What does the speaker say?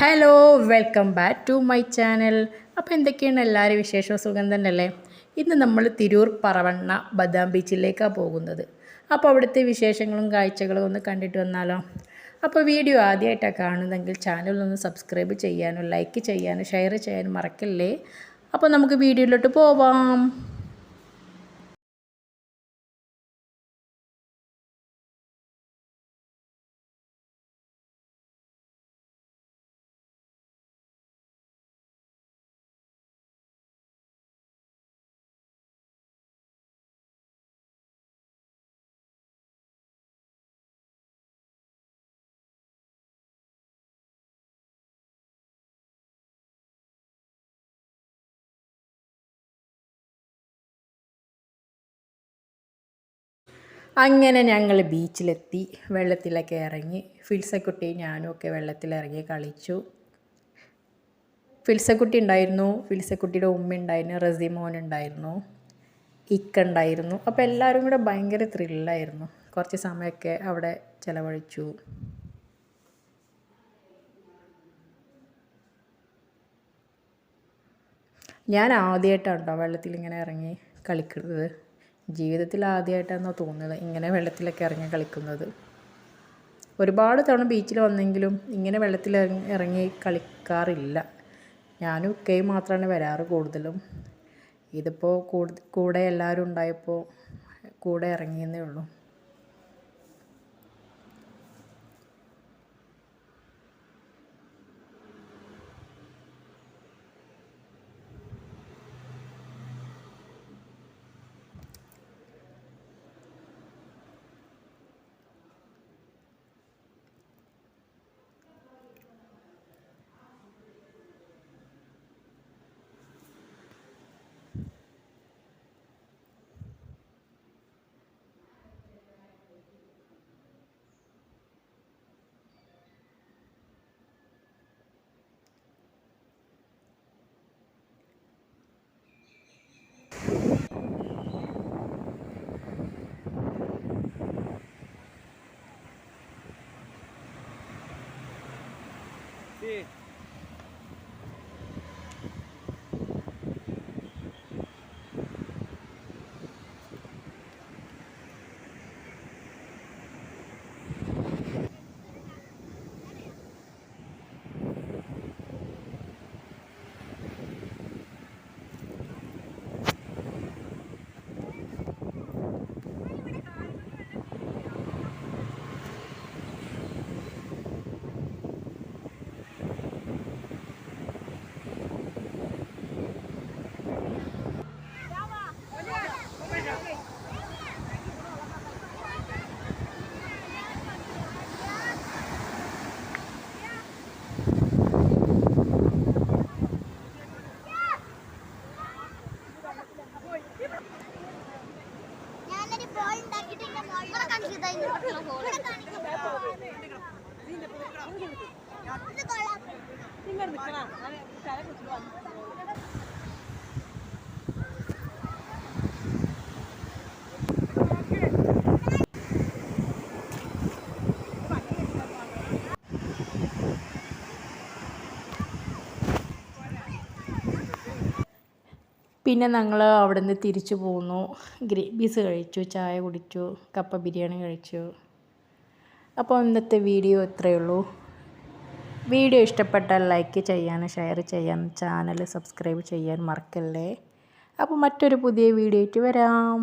Hello welcome back to my channel അപ്പോൾ എന്തൊക്കെയാണ് എല്ലാവരും വിശേഷ സുഖം തന്നെയല്ലേ? ഇന്ന് നമ്മൾ തിരൂർ പറവണ്ണ ബദാം ബീച്ചിലേക്കാണ് പോകുന്നത്. അപ്പോൾ അവിടുത്തെ വിശേഷങ്ങളും കാഴ്ചകളും ഒന്ന് കണ്ടിട്ട് വന്നാലോ? അപ്പോൾ വീഡിയോ ആദ്യമായിട്ടാണ് കാണുന്നതെങ്കിൽ ചാനലൊന്ന് സബ്സ്ക്രൈബ് ചെയ്യാനും ലൈക്ക് ചെയ്യാനും ഷെയർ ചെയ്യാനും മറക്കല്ലേ? അപ്പോൾ നമുക്ക് വീഡിയോയിലോട്ട് പോവാം. അങ്ങനെ ഞങ്ങൾ ബീച്ചിലെത്തി വെള്ളത്തിലൊക്കെ ഇറങ്ങി. ഫിൽസക്കുട്ടി ഞാനും ഒക്കെ വെള്ളത്തിലിറങ്ങി കളിച്ചു. ഫിൽസക്കുട്ടി ഉണ്ടായിരുന്നു ഫിൽസക്കുട്ടിയുടെ ഉമ്മ ഉണ്ടായിരുന്നു റസിമോൻ ഉണ്ടായിരുന്നു ഇക്ക ഉണ്ടായിരുന്നു. അപ്പോൾ എല്ലാവരും കൂടെ ഭയങ്കര ത്രില്ലായിരുന്നു കുറച്ച് സമയമൊക്കെ അവിടെ ചിലവഴിച്ചു. ഞാൻ ആദ്യമായിട്ടാണ് കേട്ടോ വെള്ളത്തിൽ ഇങ്ങനെ ഇറങ്ങി കളിക്കുന്നത്. ജീവിതത്തിൽ ആദ്യമായിട്ടാണെന്നോ തോന്നുന്നത് ഇങ്ങനെ വെള്ളത്തിലൊക്കെ ഇറങ്ങി കളിക്കുന്നത്. ഒരുപാട് തവണ ബീച്ചിൽ വന്നെങ്കിലും ഇങ്ങനെ വെള്ളത്തിൽ ഇറങ്ങി കളിക്കാറില്ല. ഞാനും ഉക്കയും മാത്രമാണ് വരാറ് കൂടുതലും. ഇതിപ്പോൾ കൂടെ എല്ലാവരും ഉണ്ടായപ്പോൾ കൂടെ ഇറങ്ങിയെന്നേ ഉള്ളൂ. Sí. നിങ്ങൾ നിൽക്കണം തല കുറിച്ച് പിന്നെ ഞങ്ങൾ അവിടെ നിന്ന് തിരിച്ചു പോന്നു. ഗ്രേബീസ് കഴിച്ചു ചായ കുടിച്ചു കപ്പ ബിരിയാണി കഴിച്ചു. അപ്പോൾ ഇന്നത്തെ വീഡിയോ ഇത്രയേ ഉള്ളൂ. വീഡിയോ ഇഷ്ടപ്പെട്ടാൽ ലൈക്ക് ചെയ്യാനും ഷെയർ ചെയ്യാനും ചാനൽ സബ്സ്ക്രൈബ് ചെയ്യാൻ മറക്കല്ലേ? അപ്പോൾ മറ്റൊരു പുതിയ വീഡിയോ ആയിട്ട് വരാം.